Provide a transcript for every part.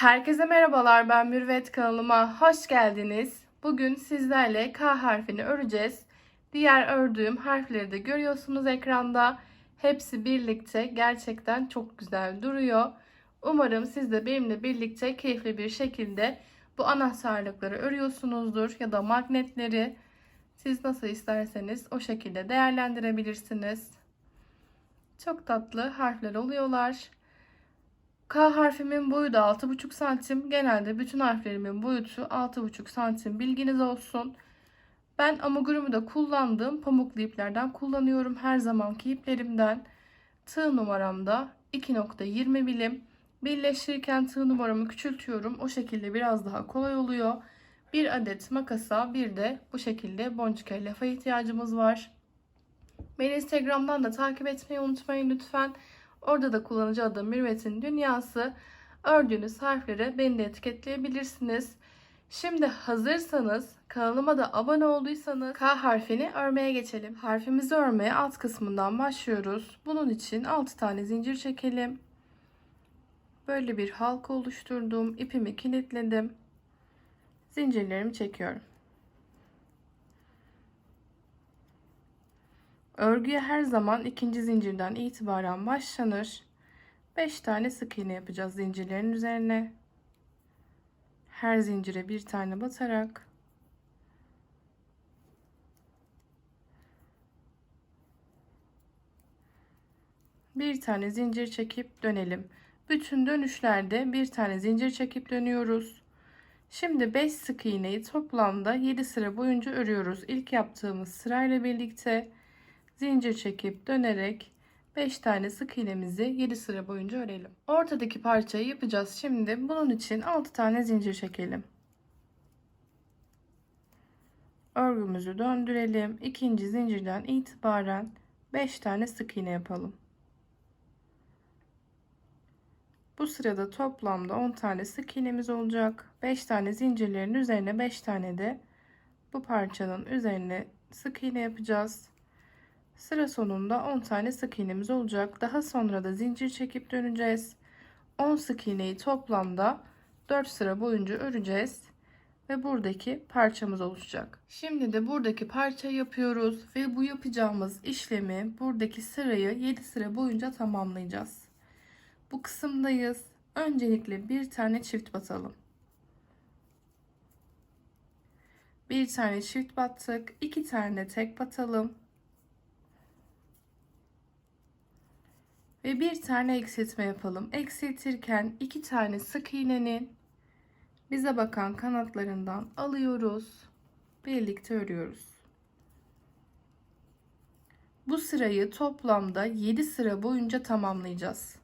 Herkese merhabalar ben Mürvet kanalıma hoş geldiniz. Bugün sizlerle K harfini öreceğiz. Diğer ördüğüm harfleri de görüyorsunuz ekranda. Hepsi birlikte gerçekten çok güzel duruyor. Umarım siz de benimle birlikte keyifli bir şekilde bu anahtarlıkları örüyorsunuzdur ya da magnetleri. Siz nasıl isterseniz o şekilde değerlendirebilirsiniz. Çok tatlı harfler oluyorlar. K harfimin boyu da 6,5 santim. Genelde bütün harflerimin boyutu 6,5 santim. Bilginiz olsun. Ben amigurumu da kullandığım pamuklu iplerden kullanıyorum. Her zamanki iplerimden. Tığ numaramda 2.20 milim. Birleştirirken tığ numaramı küçültüyorum. O şekilde biraz daha kolay oluyor. Bir adet makasa bir de bu şekilde boncuk elyaf'a ihtiyacımız var. Beni Instagram'dan da takip etmeyi unutmayın lütfen. Orada da kullanıcı adım Mürvet'in Dünyası. Ördüğünüz harflere beni de etiketleyebilirsiniz. Şimdi hazırsanız kanalıma da abone olduysanız K harfini örmeye geçelim. Harfimizi örmeye alt kısmından başlıyoruz. Bunun için 6 tane zincir çekelim. Böyle bir halka oluşturdum. İpimi kilitledim. Zincirlerimi çekiyorum. Örgüye her zaman ikinci zincirden itibaren başlanır. 5 tane sık iğne yapacağız zincirlerin üzerine. Her zincire bir tane batarak bir tane zincir çekip dönelim. Bütün dönüşlerde bir tane zincir çekip dönüyoruz. Şimdi 5 sık iğneyi toplamda 7 sıra boyunca örüyoruz. İlk yaptığımız sırayla birlikte zincir çekip dönerek 5 tane sık iğnemizi 7 sıra boyunca örelim. Ortadaki parçayı yapacağız şimdi. Bunun için 6 tane zincir çekelim. Örgümüzü döndürelim. İkinci zincirden itibaren 5 tane sık iğne yapalım. Bu sırada toplamda 10 tane sık iğnemiz olacak. 5 tane zincirlerin üzerine 5 tane de bu parçanın üzerine sık iğne yapacağız. Sıra sonunda 10 tane sık iğnemiz olacak. Daha sonra da zincir çekip döneceğiz. 10 sık iğneyi toplamda 4 sıra boyunca öreceğiz ve buradaki parçamız oluşacak. Şimdi de buradaki parçayı yapıyoruz ve bu yapacağımız işlemi buradaki sırayı 7 sıra boyunca tamamlayacağız. Bu kısımdayız. Öncelikle bir tane çift batalım. Bir tane çift battık. iki tane tek batalım. Ve bir tane eksiltme yapalım. Eksiltirken iki tane sık iğnenin bize bakan kanatlarından alıyoruz. Birlikte örüyoruz. Bu sırayı toplamda 7 sıra boyunca tamamlayacağız.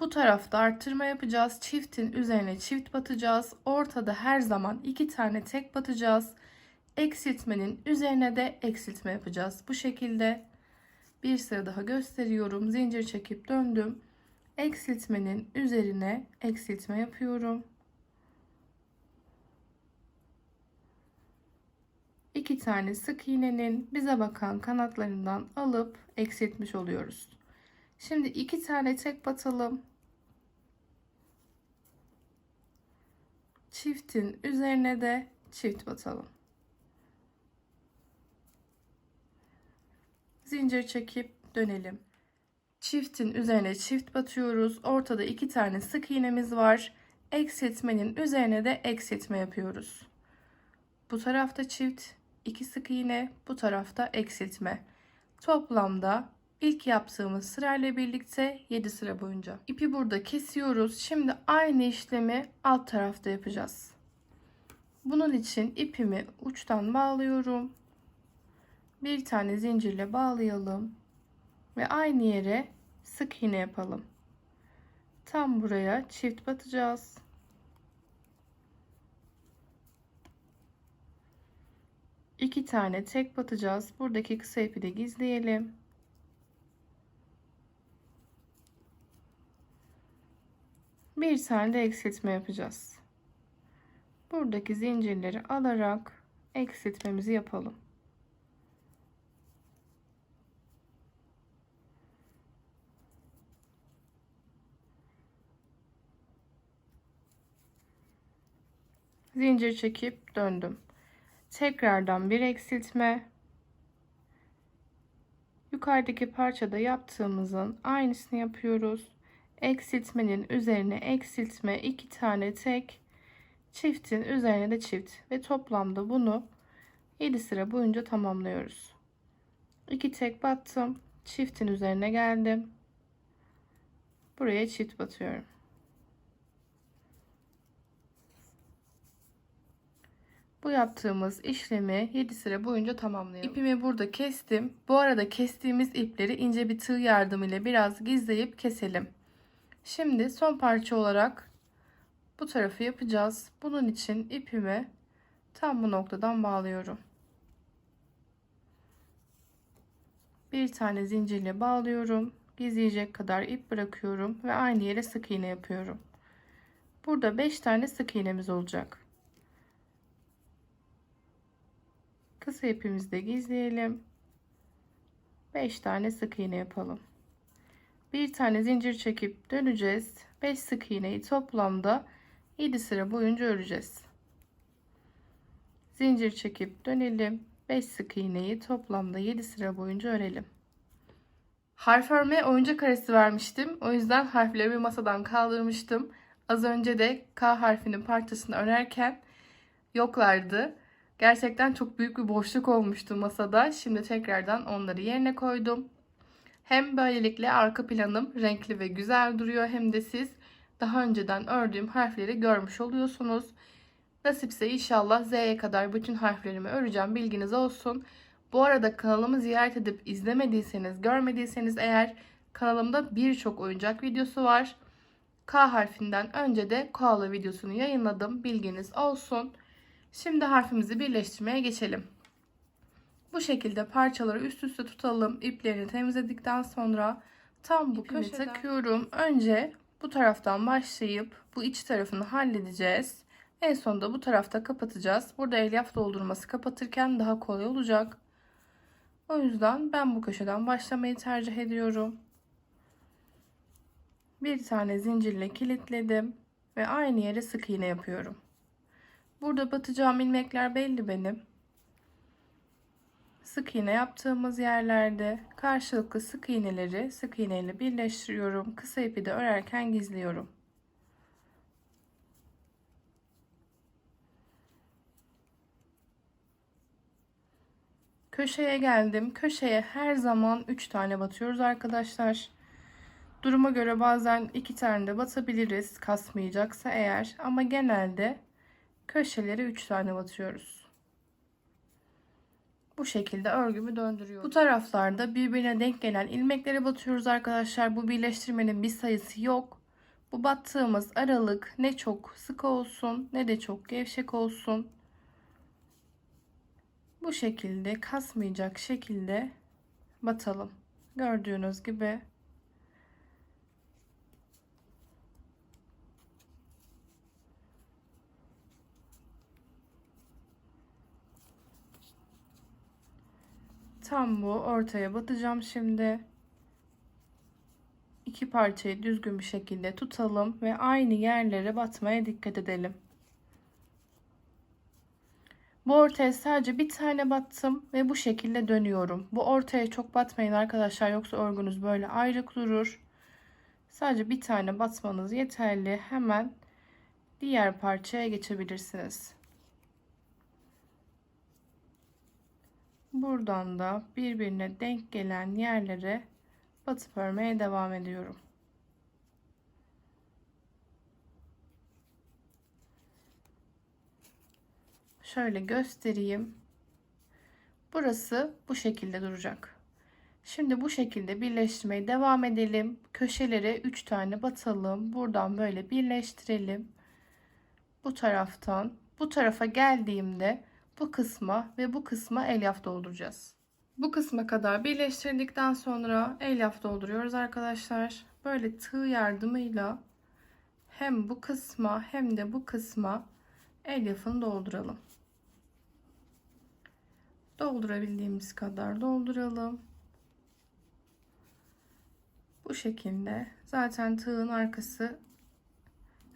Bu tarafta arttırma yapacağız. Çiftin üzerine çift batacağız. Ortada her zaman iki tane tek batacağız. Eksiltmenin üzerine de eksiltme yapacağız. Bu şekilde bir sıra daha gösteriyorum. Zincir çekip döndüm. Eksiltmenin üzerine eksiltme yapıyorum. İki tane sık iğnenin bize bakan kanatlarından alıp eksiltmiş oluyoruz. Şimdi iki tane tek batalım. Çiftin üzerine de çift batalım. Zincir çekip dönelim. Çiftin üzerine çift batıyoruz. Ortada iki tane sık iğnemiz var. Eksiltmenin üzerine de eksiltme yapıyoruz. Bu tarafta çift, iki sık iğne, bu tarafta eksiltme. Toplamda ilk yaptığımız sırayla birlikte 7 sıra boyunca. İpi burada kesiyoruz. Şimdi aynı işlemi alt tarafta yapacağız. Bunun için ipimi uçtan bağlıyorum. Bir tane zincirle bağlayalım ve aynı yere sık iğne yapalım. Tam buraya çift batacağız. İki tane tek batacağız. Buradaki kısa ipi de gizleyelim. Bir tane de eksiltme yapacağız. Buradaki zincirleri alarak eksiltmemizi yapalım. Zincir çekip döndüm. Tekrardan bir eksiltme. Yukarıdaki parçada yaptığımızın aynısını yapıyoruz. Eksiltmenin üzerine eksiltme iki tane tek çiftin üzerine de çift ve toplamda bunu 7 sıra boyunca tamamlıyoruz. 2 tek battım. Çiftin üzerine geldim. Buraya çift batıyorum. Bu yaptığımız işlemi 7 sıra boyunca tamamlayalım. İpimi burada kestim. Bu arada kestiğimiz ipleri ince bir tığ yardımıyla biraz gizleyip keselim. Şimdi son parça olarak bu tarafı yapacağız. Bunun için ipimi tam bu noktadan bağlıyorum. Bir tane zincirle bağlıyorum. Gizleyecek kadar ip bırakıyorum ve aynı yere sık iğne yapıyorum. Burada 5 tane sık iğnemiz olacak. Kısa ipimizi de gizleyelim. 5 tane sık iğne yapalım. Bir tane zincir çekip döneceğiz. 5 sık iğneyi toplamda 7 sıra boyunca öreceğiz. Zincir çekip dönelim. 5 sık iğneyi toplamda 7 sıra boyunca örelim. Harf örmeye oyuncak arası vermiştim. O yüzden harfleri masadan kaldırmıştım. Az önce de K harfinin parçasını örerken yoklardı. Gerçekten çok büyük bir boşluk olmuştu masada. Şimdi tekrardan onları yerine koydum. Hem böylelikle arka planım renkli ve güzel duruyor hem de siz daha önceden ördüğüm harfleri görmüş oluyorsunuz. Nasipse inşallah Z'ye kadar bütün harflerimi öreceğim bilginiz olsun. Bu arada kanalımı ziyaret edip izlemediyseniz, görmediyseniz eğer kanalımda birçok oyuncak videosu var. K harfinden önce de koala videosunu yayınladım. Bilginiz olsun. Şimdi harfimizi birleştirmeye geçelim. Bu şekilde parçaları üst üste tutalım. İplerini temizledikten sonra tam bu köşeden takıyorum. Önce bu taraftan başlayıp bu iç tarafını halledeceğiz. En sonunda bu tarafta kapatacağız. Burada elyaf doldurması kapatırken daha kolay olacak. O yüzden ben bu köşeden başlamayı tercih ediyorum. Bir tane zincirle kilitledim ve aynı yere sık iğne yapıyorum. Burada batacağım ilmekler belli benim. Sık iğne yaptığımız yerlerde karşılıklı sık iğneleri sık iğne ile birleştiriyorum. Kısa ipi de örerken gizliyorum. Köşeye geldim. Köşeye her zaman 3 tane batıyoruz arkadaşlar. Duruma göre bazen 2 tane de batabiliriz kasmayacaksa eğer ama genelde köşelere 3 tane batıyoruz. Bu şekilde örgümü döndürüyorum. Bu taraflarda birbirine denk gelen ilmekleri batıyoruz arkadaşlar. Bu birleştirmenin bir sayısı yok. Bu battığımız aralık ne çok sık olsun ne de çok gevşek olsun. Bu şekilde kasmayacak şekilde batalım. Gördüğünüz gibi Tam bu ortaya batacağım şimdi. İki parçayı düzgün bir şekilde tutalım ve aynı yerlere batmaya dikkat edelim. Bu ortaya sadece bir tane battım ve bu şekilde dönüyorum. Bu ortaya çok batmayın arkadaşlar yoksa örgünüz böyle ayrık durur. Sadece bir tane batmanız yeterli. Hemen diğer parçaya geçebilirsiniz. Buradan da birbirine denk gelen yerlere batıp örmeye devam ediyorum. Şöyle göstereyim. Burası bu şekilde duracak. Şimdi bu şekilde birleştirmeye devam edelim. Köşelere 3 tane batalım. Buradan böyle birleştirelim. Bu taraftan bu tarafa geldiğimde bu kısma ve bu kısma elyaf dolduracağız. Bu kısma kadar birleştirdikten sonra elyaf dolduruyoruz arkadaşlar. Böyle tığ yardımıyla hem bu kısma hem de bu kısma elyafını dolduralım. Doldurabildiğimiz kadar dolduralım. Bu şekilde zaten tığın arkası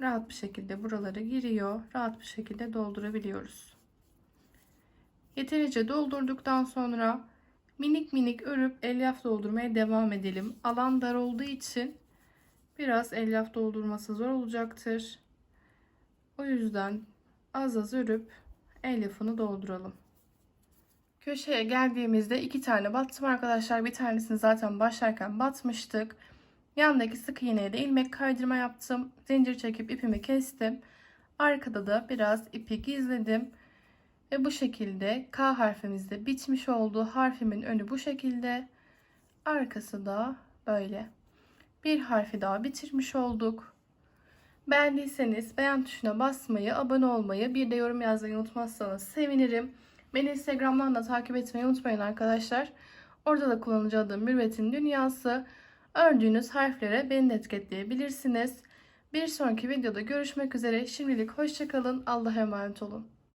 rahat bir şekilde buralara giriyor. Rahat bir şekilde doldurabiliyoruz. Yeterince doldurduktan sonra minik minik örüp elyaf doldurmaya devam edelim. Alan dar olduğu için biraz elyaf doldurması zor olacaktır. O yüzden az az örüp elyafını dolduralım. Köşeye geldiğimizde iki tane battım arkadaşlar. Bir tanesini zaten başlarken batmıştık. Yandaki sık iğneye de ilmek kaydırma yaptım. Zincir çekip ipimi kestim. Arkada da biraz ipi gizledim. Ve bu şekilde K harfimiz de bitmiş oldu. Harfimin önü bu şekilde. Arkası da böyle. Bir harfi daha bitirmiş olduk. Beğendiyseniz beğen tuşuna basmayı, abone olmayı, bir de yorum yazmayı unutmazsanız sevinirim. Beni Instagram'dan da takip etmeyi unutmayın arkadaşlar. Orada da kullanıcı adım Mürvet'in Dünyası. Ördüğünüz harflere beni de etiketleyebilirsiniz. Bir sonraki videoda görüşmek üzere. Şimdilik hoşçakalın. Allah'a emanet olun.